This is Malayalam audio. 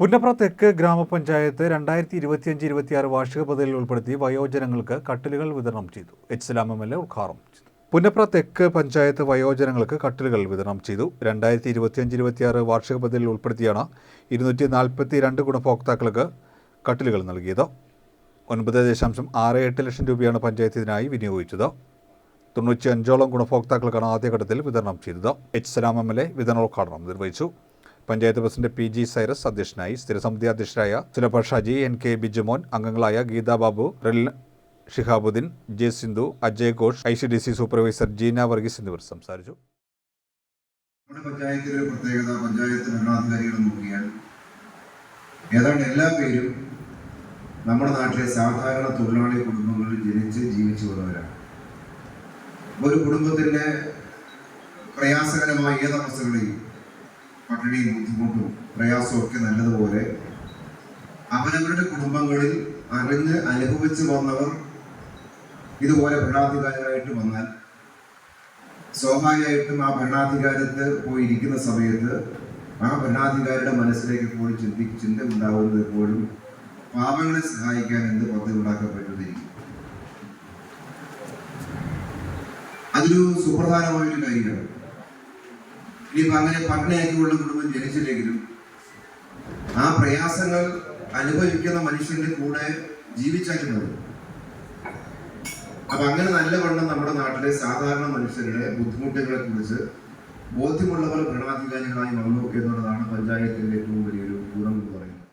പുന്നപ്ര തെക്ക് ഗ്രാമപഞ്ചായത്ത് രണ്ടായിരത്തി ഇരുപത്തിയഞ്ച് ഇരുപത്തിയാറ് വാർഷിക പദ്ധതിയിൽ ഉൾപ്പെടുത്തി വയോജനങ്ങൾക്ക് കട്ടിലുകൾ വിതരണം ചെയ്തു. H Salam M L A ഉദ്ഘാടനം ചെയ്തു. പുന്നപ്ര തെക്ക് പഞ്ചായത്ത് വയോജനങ്ങൾക്ക് കട്ടിലുകൾ വിതരണം ചെയ്തു. രണ്ടായിരത്തി ഇരുപത്തിയഞ്ച് ഇരുപത്തിയാറ് വാർഷിക പദ്ധതിയിൽ ഉൾപ്പെടുത്തിയാണ് ഇരുന്നൂറ്റി നാൽപ്പത്തി രണ്ട് ഗുണഭോക്താക്കൾക്ക് കട്ടിലുകൾ നൽകിയത്. ഒൻപത് ദശാംശം ആറ് എട്ട് ലക്ഷം രൂപയാണ് പഞ്ചായത്ത് ഇതിനായി വിനിയോഗിച്ചത്. തൊണ്ണൂറ്റി അഞ്ചോളം ഗുണഭോക്താക്കൾക്കാണ് ആദ്യഘട്ടത്തിൽ വിതരണം ചെയ്തത്. H Salam M L A വിതരണോദ്ഘാടനം നിർവഹിച്ചു. Panchayat president P G Cyrus അധ്യക്ഷനായി സ്ഥിരസമിതി അധ്യക്ഷരായ സുലഭ എൻ കെ ബിജുമോൻ അംഗങ്ങളായ Geetha Babu Shihabuddin J Sindhu Ajay Ghosh I C D C supervisor Jeena Varghese എന്നിവർ സംസാരിച്ചു. നമ്മുടെ പഞ്ചായത്തിലെ പ്രത്യേകത പഞ്ചായത്ത് ഭരണാധികാരികൾ നോക്കിയാൽ ഏതാണ്ട് എല്ലാ പേരും നമ്മുടെ നാട്ടിലെ സാധാരണ തൊഴിലാളി കുടുംബങ്ങളിൽ ജനിച്ച് ജീവിച്ചു വന്നവരാണ്. ഒരു കുടുംബത്തിന്റെ പ്രയാസകരമായ ഏതവസ്ഥകളെയും പട്ടിണിയും ബുദ്ധിമുട്ടും പ്രയാസവും ഒക്കെ നല്ലതുപോലെ അവരവരുടെ കുടുംബങ്ങളിൽ അറിഞ്ഞ് അനുഭവിച്ചു വന്നവർ ഇതുപോലെ ഭരണാധികാരികളായിട്ട് വന്നാൽ സ്വാഭാവികമായിട്ടും ആ ഭരണാധികാരത്ത് പോയിരിക്കുന്ന സമയത്ത് ആ ഭരണാധികാരിയുടെ മനസ്സിലേക്ക് പോയി ചിന്തി ചിന്ത ഉണ്ടാവുന്നത് എപ്പോഴും പാപങ്ങളെ സഹായിക്കാൻ എന്ത് പദ്ധതി ഉണ്ടാക്കപ്പെട്ടിരിക്കും അതൊരു സുപ്രധാനമായൊരു കാര്യമാണ്. ഇനിയിപ്പോ അങ്ങനെ പട്ടിണിയാക്കിയുള്ള കുടുംബം ജനിച്ചില്ലെങ്കിലും ആ പ്രയാസങ്ങൾ അനുഭവിക്കുന്ന മനുഷ്യന്റെ കൂടെ ജീവിച്ചാലും മതി. അപ്പൊ അങ്ങനെ നല്ലവണ്ണം നമ്മുടെ നാട്ടിലെ സാധാരണ മനുഷ്യരുടെ ബുദ്ധിമുട്ടുകളെ കുറിച്ച് ബോധ്യമുള്ളവർ ഭരണാധികാരികളായി വന്നു എന്നുള്ളതാണ് പഞ്ചായത്തിന്റെ ഏറ്റവും വലിയൊരു ഗുണം എന്ന്